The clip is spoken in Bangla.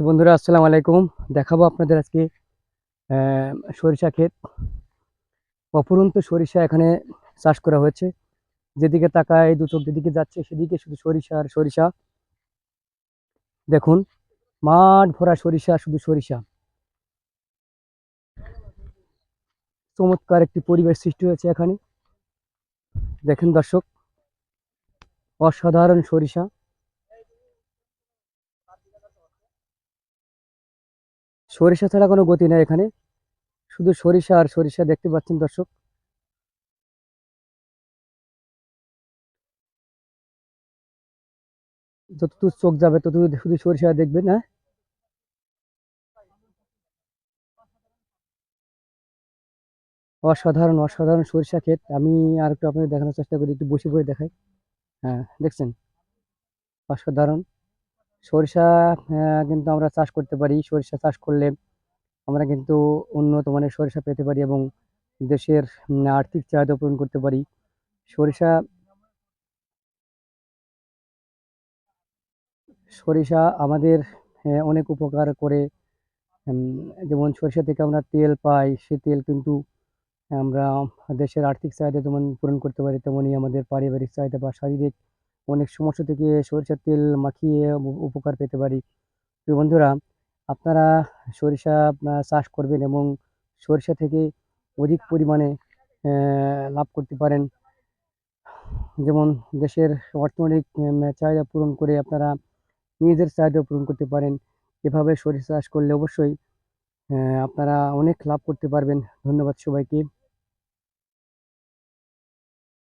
তো বন্ধুরা, আসসালামু আলাইকুম। দেখাবো আপনাদের আজকে সরিষা ক্ষেত। অপরন্ত সরিষা এখানে চাষ করা হয়েছে। যেদিকে তাকায় দু চোখ যেদিকে যাচ্ছে, সেদিকে শুধু সরিষা আর সরিষা। দেখুন, মাঠ ভরা সরিষা, শুধু সরিষা। চমৎকার একটি পরিবেশ সৃষ্টি হয়েছে এখানে। দেখেন দর্শক, অসাধারণ সরিষা। সরিষা ছাড়া কোনো গতি নেই এখানে। শুধু সরিষা আর সরিষা দেখতে পাচ্ছেন দর্শক। যতদূর চোখ যাবে ততদূর শুধু সরিষা দেখবেন হ্যাঁ? অসাধারণ অসাধারণ সরিষা ক্ষেত। আমি আর একটু আপনাদের দেখানোর চেষ্টা করি, একটু বসে বসে দেখাই। হ্যাঁ দেখছেন? অসাধারণ। সরিষা কিন্তু আমরা চাষ করতে পারি। সরিষা চাষ করলে আমরা কিন্তু উন্নত মানের সরিষা পেতে পারি এবং দেশের আর্থিক চাহিদা পূরণ করতে পারি। সরিষা সরিষা আমাদের অনেক উপকার করে যেমন সরিষা থেকে আমরা তেল পাই, সে তেল কিন্তু আমরা দেশের আর্থিক চাহিদা যেমন পূরণ করতে পারি, তেমনই আমাদের পারিবারিক চাহিদা বা শারীরিক অনেক সমস্যা থেকে সরিষার তেল মাখিয়ে উপকার পেতে পারি। তো বন্ধুরা, আপনারা সরিষা চাষ করবেন এবং সরিষা থেকে অধিক পরিমাণে লাভ করতে পারেন। যেমন দেশের অর্থনৈতিক চাহিদা পূরণ করে আপনারা নিজেদের চাহিদা পূরণ করতে পারেন। এভাবে সরিষা চাষ করলে অবশ্যই আপনারা অনেক লাভ করতে পারবেন। ধন্যবাদ সবাইকে।